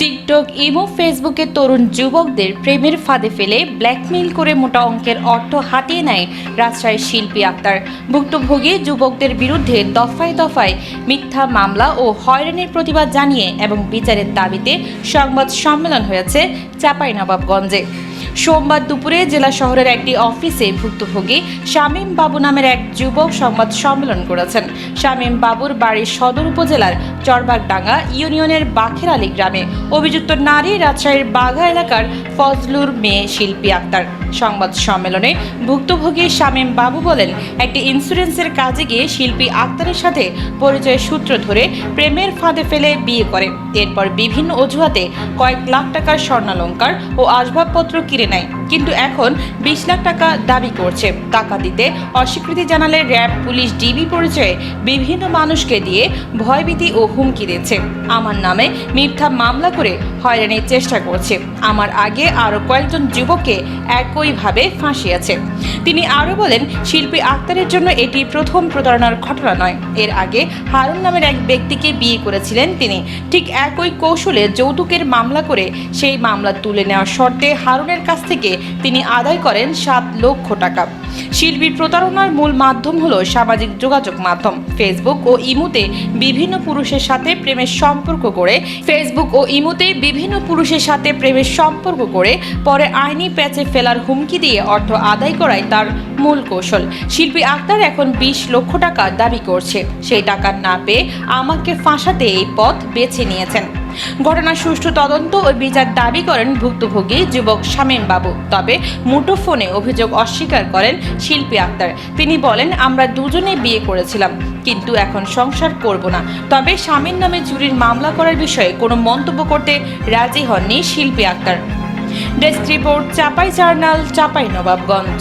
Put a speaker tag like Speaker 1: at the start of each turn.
Speaker 1: TikTok, imo, ফেসবুকে তরুণ যুবকদের প্রেমের ফাঁদে ফেলে ব্ল্যাকমেইল করে মোটা অঙ্কের অর্থ হাতিয়ে নেয় রাজশাহীর শিল্পী আক্তার। ভুক্তভোগী যুবকদের বিরুদ্ধে দফায় দফায় মিথ্যা মামলা ও হয়রানির প্রতিবাদ জানিয়ে এবং বিচারের দাবিতে সংবাদ সম্মেলন হয়েছে চাঁপাইনবাবগঞ্জে। সোমবার দুপুরে জেলা শহরের একটি অফিসে ভুক্তভোগী শামীম বাবু নামের এক যুবক সংবাদ সম্মেলন করেছেন। শামীম বাবুর বাড়ির সদর উপজেলার চরবাগডাঙ্গা ইউনিয়নের বাখের আলী গ্রামে অভিযুক্ত নারী রাজশাহীর বাঘা এলাকার ফজলুর মেয়ে শিল্পী আক্তার। সংবাদ সম্মেলনে ভুক্তভোগী শামীম বাবু বলেন, একটি ইন্স্যুরেন্সের কাজে গিয়ে শিল্পী আক্তারের সাথে পরিচয় সূত্র ধরে প্রেমের ফাঁদে ফেলে বিয়ে করে। এরপর বিভিন্ন অজুহাতে কয়েক লাখ টাকার স্বর্ণালঙ্কার ও আসবাবপত্র কিনে নেয়। কিন্তু এখন বিশ লাখ টাকা দাবি করছে। টাকা দিতে অস্বীকৃতি জানালে র্যাব, পুলিশ, ডিবি পরিচয়ে বিভিন্ন মানুষকে দিয়ে ভয়ভীতি ও হুমকি দিচ্ছে। আমার নামে মিথ্যা মামলা করে হয়রানির চেষ্টা করছে। আমার আগে আরও কয়েকজন যুবককে একইভাবে ফাঁসিয়েছে। তিনি আরও বলেন, শিল্পী আক্তারের জন্য এটি প্রথম প্রতারণার ঘটনা নয়। এর আগে হারুন নামের এক ব্যক্তিকে বিয়ে করেছিলেন তিনি। ঠিক একই কৌশলে যৌতুকের মামলা করে সেই মামলা তুলে নেওয়ার শর্তে হারুনের কাছ থেকে তিনি আদায় করেন সাত লক্ষ টাকা। শিল্পীর প্রতারণার মূল মাধ্যম হল সামাজিক যোগাযোগ মাধ্যম। ফেসবুক ও ইমুতে বিভিন্ন পুরুষের সাথে প্রেমের সম্পর্ক করে ফেসবুক ও ইমুতে বিভিন্ন পুরুষের সাথে প্রেমের সম্পর্ক করে পরে আইনি প্যাচে ফেলার হুমকি দিয়ে অর্থ আদায় করাই তার মূল কৌশল। শিল্পী আক্তার এখন বিশ লক্ষ টাকা দাবি করছে। সেই টাকা না পেয়ে আমাকে ফাঁসাতে এই পথ বেছে নিয়েছেন। ঘটনার সুষ্ঠু তদন্ত ও বিচার দাবি করেন ভুক্তভোগী যুবক শামীম বাবু। তবে মুঠোফোনে অভিযোগ অস্বীকার করেন শিল্পী আক্তার। তিনি বলেন, আমরা দুজনে বিয়ে করেছিলাম, কিন্তু এখন সংসার করব না। তবে স্বামীর নামে চুরির মামলা করার বিষয়ে কোনো মন্তব্য করতে রাজি হননি Shilpi Akter. Desk report, Chapai Journal, Chapai Nawabganj.